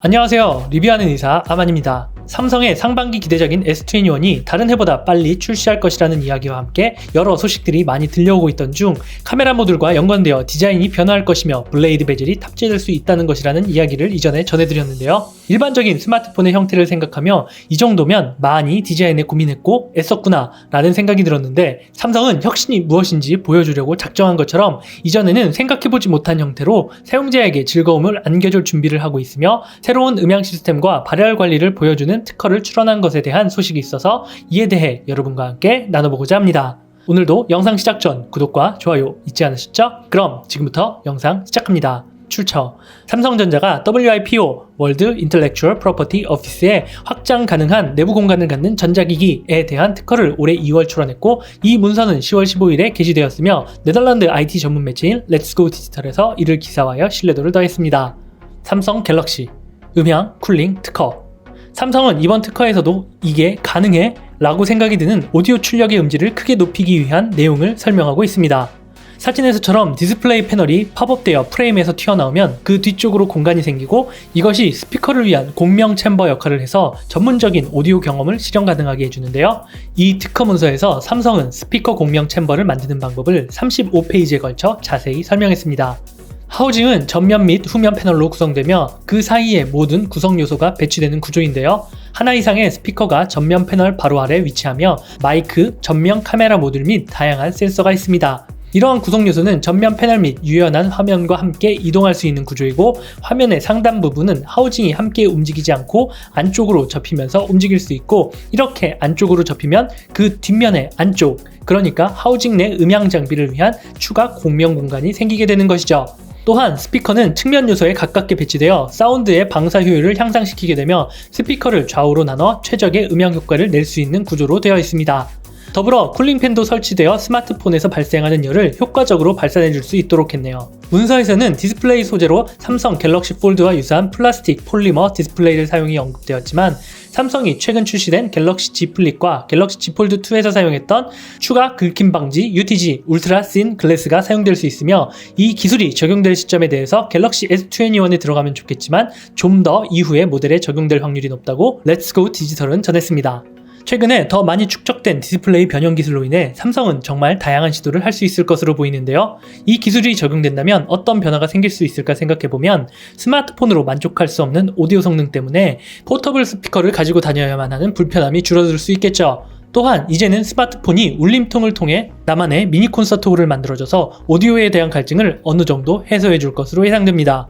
안녕하세요. 리뷰하는 의사 아만입니다. 삼성의 상반기 기대적인 S21이 다른 해보다 빨리 출시할 것이라는 이야기와 함께 여러 소식들이 많이 들려오고 있던 중 카메라 모듈과 연관되어 디자인이 변화할 것이며 블레이드 베젤이 탑재될 수 있다는 것이라는 이야기를 이전에 전해드렸는데요. 일반적인 스마트폰의 형태를 생각하며 이 정도면 많이 디자인에 고민했고 애썼구나 라는 생각이 들었는데 삼성은 혁신이 무엇인지 보여주려고 작정한 것처럼 이전에는 생각해보지 못한 형태로 사용자에게 즐거움을 안겨줄 준비를 하고 있으며 새로운 음향 시스템과 발열 관리를 보여주는 특허를 출원한 것에 대한 소식이 있어서 이에 대해 여러분과 함께 나눠보고자 합니다. 오늘도 영상 시작 전 구독과 좋아요 잊지 않으셨죠? 그럼 지금부터 영상 시작합니다. 출처 삼성전자가 WIPO 월드 인텔렉추얼 프로퍼티 오피스에 확장 가능한 내부 공간을 갖는 전자기기에 대한 특허를 올해 2월 출원했고 이 문서는 10월 15일에 게시되었으며 네덜란드 IT 전문 매체인 렛츠고 디지털에서 이를 기사화하여 신뢰도를 더했습니다. 삼성 갤럭시 음향 쿨링 특허 삼성은 이번 특허에서도 이게 가능해? 라고 생각이 드는 오디오 출력의 음질을 크게 높이기 위한 내용을 설명하고 있습니다. 사진에서처럼 디스플레이 패널이 팝업되어 프레임에서 튀어나오면 그 뒤쪽으로 공간이 생기고 이것이 스피커를 위한 공명 챔버 역할을 해서 전문적인 오디오 경험을 실현 가능하게 해주는데요. 이 특허 문서에서 삼성은 스피커 공명 챔버를 만드는 방법을 35페이지에 걸쳐 자세히 설명했습니다. 하우징은 전면 및 후면 패널로 구성되며 그 사이에 모든 구성 요소가 배치되는 구조인데요. 하나 이상의 스피커가 전면 패널 바로 아래 위치하며 마이크, 전면 카메라 모듈 및 다양한 센서가 있습니다. 이러한 구성 요소는 전면 패널 및 유연한 화면과 함께 이동할 수 있는 구조이고 화면의 상단 부분은 하우징이 함께 움직이지 않고 안쪽으로 접히면서 움직일 수 있고 이렇게 안쪽으로 접히면 그 뒷면의 안쪽 그러니까 하우징 내 음향 장비를 위한 추가 공명 공간이 생기게 되는 것이죠. 또한 스피커는 측면 요소에 가깝게 배치되어 사운드의 방사 효율을 향상시키게 되며 스피커를 좌우로 나눠 최적의 음향 효과를 낼 수 있는 구조로 되어 있습니다. 더불어 쿨링팬도 설치되어 스마트폰에서 발생하는 열을 효과적으로 발산해줄 수 있도록 했네요. 문서에서는 디스플레이 소재로 삼성 갤럭시 폴드와 유사한 플라스틱 폴리머 디스플레이를 사용이 언급되었지만 삼성이 최근 출시된 갤럭시 Z 플립과 갤럭시 Z 폴드 2에서 사용했던 추가 긁힘 방지 UTG 울트라 씬 글래스가 사용될 수 있으며 이 기술이 적용될 시점에 대해서 갤럭시 S21에 들어가면 좋겠지만 좀 더 이후의 모델에 적용될 확률이 높다고 렛츠고 디지털은 전했습니다. 최근에 더 많이 축적된 디스플레이 변형 기술로 인해 삼성은 정말 다양한 시도를 할 수 있을 것으로 보이는데요. 이 기술이 적용된다면 어떤 변화가 생길 수 있을까 생각해보면 스마트폰으로 만족할 수 없는 오디오 성능 때문에 포터블 스피커를 가지고 다녀야만 하는 불편함이 줄어들 수 있겠죠. 또한 이제는 스마트폰이 울림통을 통해 나만의 미니 콘서트 홀을 만들어줘서 오디오에 대한 갈증을 어느 정도 해소해 줄 것으로 예상됩니다.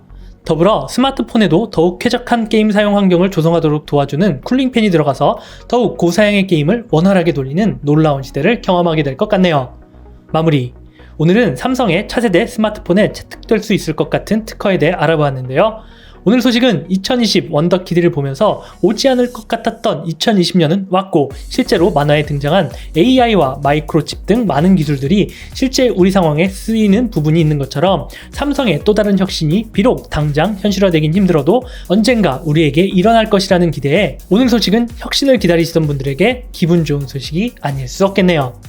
더불어 스마트폰에도 더욱 쾌적한 게임 사용 환경을 조성하도록 도와주는 쿨링팬이 들어가서 더욱 고사양의 게임을 원활하게 돌리는 놀라운 시대를 경험하게 될 것 같네요. 마무리. 오늘은 삼성의 차세대 스마트폰에 채택될 수 있을 것 같은 특허에 대해 알아보았는데요. 오늘 소식은 2020 원더 키드를 보면서 오지 않을 것 같았던 2020년은 왔고 실제로 만화에 등장한 AI와 마이크로칩 등 많은 기술들이 실제 우리 상황에 쓰이는 부분이 있는 것처럼 삼성의 또 다른 혁신이 비록 당장 현실화되긴 힘들어도 언젠가 우리에게 일어날 것이라는 기대에 오늘 소식은 혁신을 기다리시던 분들에게 기분 좋은 소식이 아닐 수 없겠네요.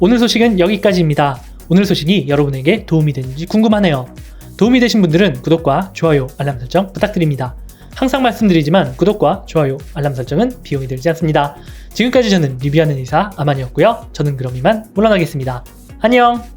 오늘 소식은 여기까지입니다. 오늘 소식이 여러분에게 도움이 되는지 궁금하네요. 도움이 되신 분들은 구독과 좋아요, 알람 설정 부탁드립니다. 항상 말씀드리지만 구독과 좋아요, 알람 설정은 비용이 들지 않습니다. 지금까지 저는 리뷰하는 의사 아만이었고요. 저는 그럼 이만 물러나겠습니다. 안녕!